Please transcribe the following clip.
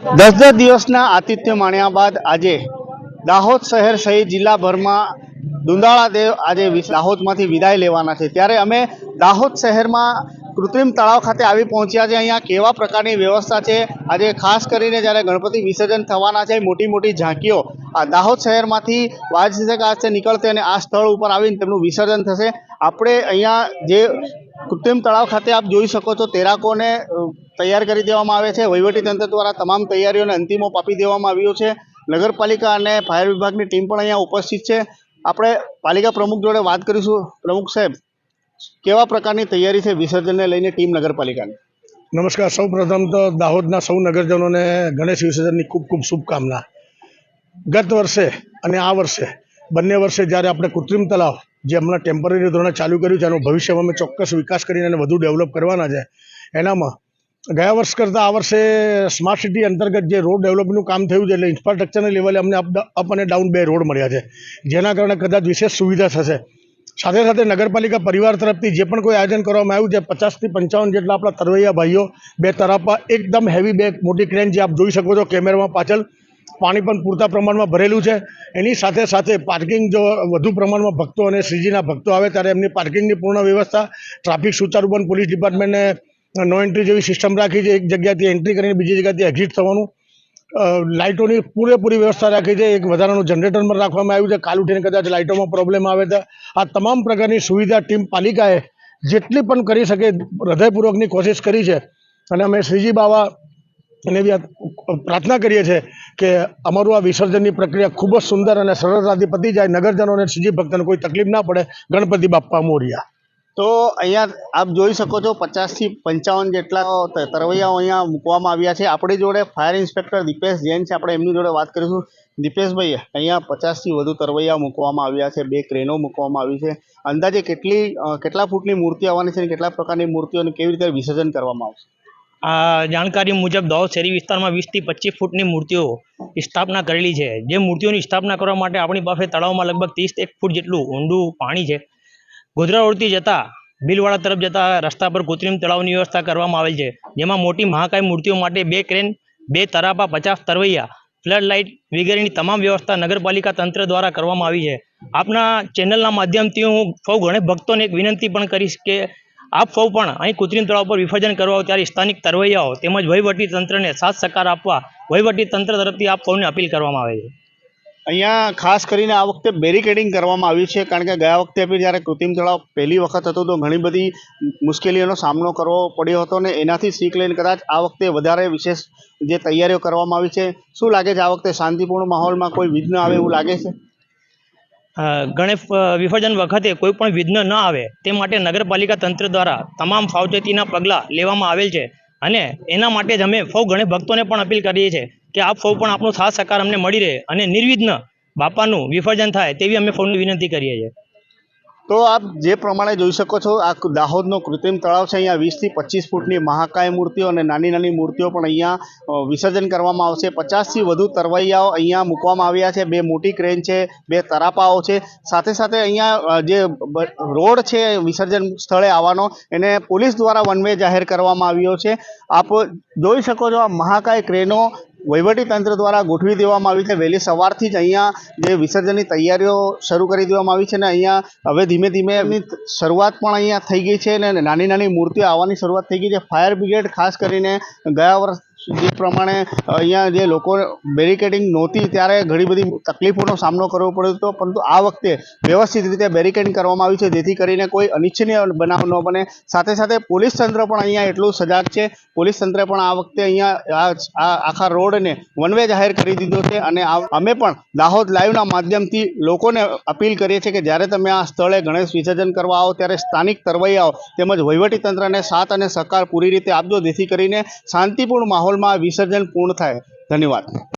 દસ દસ દિવસના આતિથ્ય માણ્યા બાદ આજે દાહોદ શહેર સહિત જિલ્લાભરમાં દુંદાળા દેવ આજે દાહોદમાંથી વિદાય લેવાના છે. ત્યારે અમે દાહોદ શહેરમાં કૃત્રિમ તળાવ ખાતે આવી પહોંચ્યા છે. અહીંયા કેવા પ્રકારની વ્યવસ્થા છે? આજે ખાસ કરીને જ્યારે ગણપતિ વિસર્જન થવાના છે, મોટી મોટી ઝાંકીઓ આ દાહોદ શહેરમાંથી વાજસે કાજસે નીકળશે અને આ સ્થળ ઉપર આવીને તેમનું વિસર્જન થશે. આપણે અહીંયા જે કૃત્રિમ તળાવ ખાતે આપ જોઈ શકો છો તેરાકોને તૈયાર કરી દેવામાં આવે છે. વહીવટીતંત્ર દ્વારા તમામ તૈયારીઓને અંતિમો આપી દેવામાં આવ્યું છે. નગરપાલિકા અને ફાયર વિભાગની ટીમ પણ અહીંયા ઉપસ્થિત છે. આપણે પાલિકા પ્રમુખ જોડે વાત કરીશું. પ્રમુખ સાહેબ, કેવા પ્રકારની તૈયારી છે વિસર્જનને લઈને ટીમ નગરપાલિકાની? નમસ્કાર. સૌ પ્રથમ તો દાહોદના સૌ નગરજનોને ગણેશ વિસર્જનની ખૂબ ખૂબ શુભકામના. ગત વર્ષે અને આ વર્ષે બંને વર્ષે જ્યારે આપણે કૃત્રિમ તલાવ જે હમણાં ટેમ્પરરી ધોરણે ચાલુ કર્યું છે, એનો ભવિષ્યમાં અમે ચોક્કસ વિકાસ કરીને એને વધુ ડેવલપ કરવાના છે. એનામાં ગયા વર્ષ કરતાં આ વર્ષે સ્માર્ટ સિટી અંતર્ગત જે રોડ ડેવલપનું કામ થયું છે, એટલે ઇન્ફ્રાસ્ટ્રક્ચરના લેવલે અમને અપ અને ડાઉન બે રોડ મળ્યા છે. જેના કારણે કદાચ વિશેષ સુવિધા થશે. સાથે સાથે નગરપાલિકા પરિવાર તરફથી જે પણ કોઈ આયોજન કરવામાં આવ્યું છે પચાસથી પંચાવન જેટલા આપણા તરવૈયા ભાઈઓ, બે તરાપા, એકદમ હેવી બે મોટી ક્રેન જે આપ જોઈ શકો છો, કેમેરામાં પાછળ પાણી પણ પૂરતા પ્રમાણમાં ભરેલું છે. એની સાથે સાથે પાર્કિંગ જો વધુ પ્રમાણમાં ભક્તો અને શ્રીજીના ભક્તો આવે ત્યારે એમની પાર્કિંગની પૂર્ણ વ્યવસ્થા ટ્રાફિક સુચારુબંધ પોલીસ ડિપાર્ટમેન્ટને નો એન્ટ્રી જેવી સિસ્ટમ રાખી છે. એક જગ્યાથી એન્ટ્રી કરીને બીજી જગ્યાથી એક્ઝિટ થવાનું. લાઇટોની પૂરેપૂરી વ્યવસ્થા રાખી છે. એક વધારાનું જનરેટર પણ રાખવામાં આવ્યું છે. કાલ ઉઠીને કદાચ લાઇટોમાં પ્રોબ્લેમ આવે તો આ તમામ પ્રકારની સુવિધા ટીમ પાલિકાએ જેટલી પણ કરી શકે હૃદયપૂર્વકની કોશિશ કરી છે. અને અમે શ્રીજી બાવા અને પ્રાર્થના કરીએ છીએ કે અમારું આ વિસર્જનની પ્રક્રિયા ખૂબ જ સુંદર અને સરળતાથી પતી જાય. નગરજનો અને શ્રીજી ભક્તને કોઈ તકલીફ ના પડે. ગણપતિ બાપ્પા મોરિયા. તો અહીંયા આપ જોઈ શકો છો પચાસથી પંચાવન જેટલા ત- તરવૈયાઓ અહીંયા મૂકવામાં આવ્યા છે. આપણી જોડે ફાયર ઇન્સ્પેક્ટર દીપેશ જૈન છે. આપણે એમની જોડે વાત કરીશું. દીપેશભાઈ અહીંયા પચાસથી વધુ તરવૈયા મૂકવામાં આવ્યા છે. બે ક્રેનો મૂકવામાં આવી છે. અંદાજે કેટલી કેટલા ફૂટની મૂર્તિ આવવાની છે અને કેટલા પ્રકારની મૂર્તિઓને કેવી રીતે વિસર્જન કરવામાં આવશે? આ જાણકારી મુજબ દાહોદ શહેરી વિસ્તારમાં વીસથી પચીસ ફૂટની મૂર્તિઓ સ્થાપના કરેલી છે. જે મૂર્તિઓની સ્થાપના કરવા માટે આપણી પાસે તળાવમાં લગભગ ત્રીસ એક ફૂટ જેટલું ઊંડું પાણી છે. ગોધરા રોડથી જતા ભીલવાડા તરફ જતા રસ્તા પર કૃત્રિમ તળાવની વ્યવસ્થા કરવામાં આવેલ છે. જેમાં મોટી મહાકાય મૂર્તિઓ માટે બે ક્રેન, બે તરાપા, પચાસ તરવૈયા ફ્લડ લાઇટ વગેરેની તમામ વ્યવસ્થા નગરપાલિકા તંત્ર દ્વારા કરવામાં આવી છે. આપના ચેનલના માધ્યમથી હું સૌ ગણેશ ભક્તોને એક વિનંતી પણ કરીશ કે આપ સૌ પણ અહીં કૃત્રિમ તળાવ પર વિસર્જન કરવા ત્યારે સ્થાનિક તરવૈયાઓ તેમજ વહીવટી તંત્રને સાથ સહકાર આપવા વહીવટી તંત્ર તરફથી આપ સૌને અપીલ કરવામાં આવે છે. અહીંયા ખાસ કરીને આ વખતે બેરિકેડિંગ કરવામાં આવ્યું છે, કારણ કે ગયા વખતે બી જ્યારે કૃત્રિમ તળાવ પહેલી વખત હતો તો ઘણી બધી મુશ્કેલીઓનો સામનો કરવો પડ્યો હતો ને એનાથી શીખ લઈને કદાચ આ વખતે વધારે વિશેષ જે તૈયારીઓ કરવામાં આવી છે, શું લાગે છે આ વખતે શાંતિપૂર્ણ માહોલમાં કોઈ વિઘ્ન આવે એવું લાગે છે? ગણેશ વિસર્જન વખતે કોઈ પણ વિઘ્ન ન આવે તે માટે નગરપાલિકા તંત્ર દ્વારા તમામ સાવચેતીના પગલાં લેવામાં આવેલ છે. અને એના માટે જ અમે સૌ ગણેશ ભક્તોને પણ અપીલ કરીએ છીએ કે આપ સૌ પણ આપણો સાથ સહકાર અમને મળી રહે અને નિર્વિઘ્ન બાપાનું વિસર્જન થાય તેવી અમે સૌને વિનંતી કરીએ છીએ. તો આપ જે પ્રમાણે જોઈ શકો છો, આ દાહોદનો કૃત્રિમ તળાવ છે. અહીંયા વીસથી પચીસ ફૂટની મહાકાય મૂર્તિઓ અને નાની નાની મૂર્તિઓ પણ અહીંયા વિસર્જન કરવામાં આવશે. પચાસથી વધુ તરવૈયાઓ અહીંયા મૂકવામાં આવ્યા છે. બે મોટી ક્રેન છે, બે તરાપાઓ છે. સાથે સાથે અહીંયા જે રોડ છે, વિસર્જન સ્થળે આવવાનો, એને પોલીસ દ્વારા વન જાહેર કરવામાં આવ્યો છે. આપ જોઈ શકો છો આ મહાકાય ક્રેનો તંત્ર દ્વારા ગોઠવી દેવામાં આવી છે. વહેલી સવારથી જ અહીંયા જે વિસર્જનની તૈયારીઓ શરૂ કરી દેવામાં આવી છે અને અહીંયા હવે ધીમે ધીમે એમની શરૂઆત પણ અહીંયા થઈ ગઈ છે અને નાની નાની મૂર્તિઓ આવવાની શરૂઆત થઈ ગઈ છે. ફાયર બ્રિગેડ ખાસ કરીને ગયા વર્ષ જે પ્રમાણે અહીંયા જે લોકો બેરિકેડિંગ નહોતી, ત્યારે ઘણી બધી તકલીફોનો સામનો કરવો પડ્યો હતો. પરંતુ આ વખતે વ્યવસ્થિત રીતે બેરિકેડિંગ કરવામાં આવ્યું છે, જેથી કરીને કોઈ અનિચ્છનીય બનાવ ન બને. સાથે સાથે પોલીસ તંત્ર પણ અહીંયા એટલું સજાગ છે. પોલીસ તંત્રે પણ આ વખતે અહીંયા આ આખા રોડને વન વે જાહેર કરી દીધો છે અને અમે પણ દાહોદ લાઈવના માધ્યમથી લોકોને અપીલ કરીએ છીએ કે જ્યારે તમે આ સ્થળે ગણેશ વિસર્જન કરવા આવો, ત્યારે સ્થાનિક તરવૈયાઓ તેમજ વહીવટી તંત્રને સાથ અને સહકાર પૂરી રીતે આપજો, જેથી કરીને શાંતિપૂર્ણ માહોલમાં વિસર્જન પૂર્ણ થાય. ધન્યવાદ.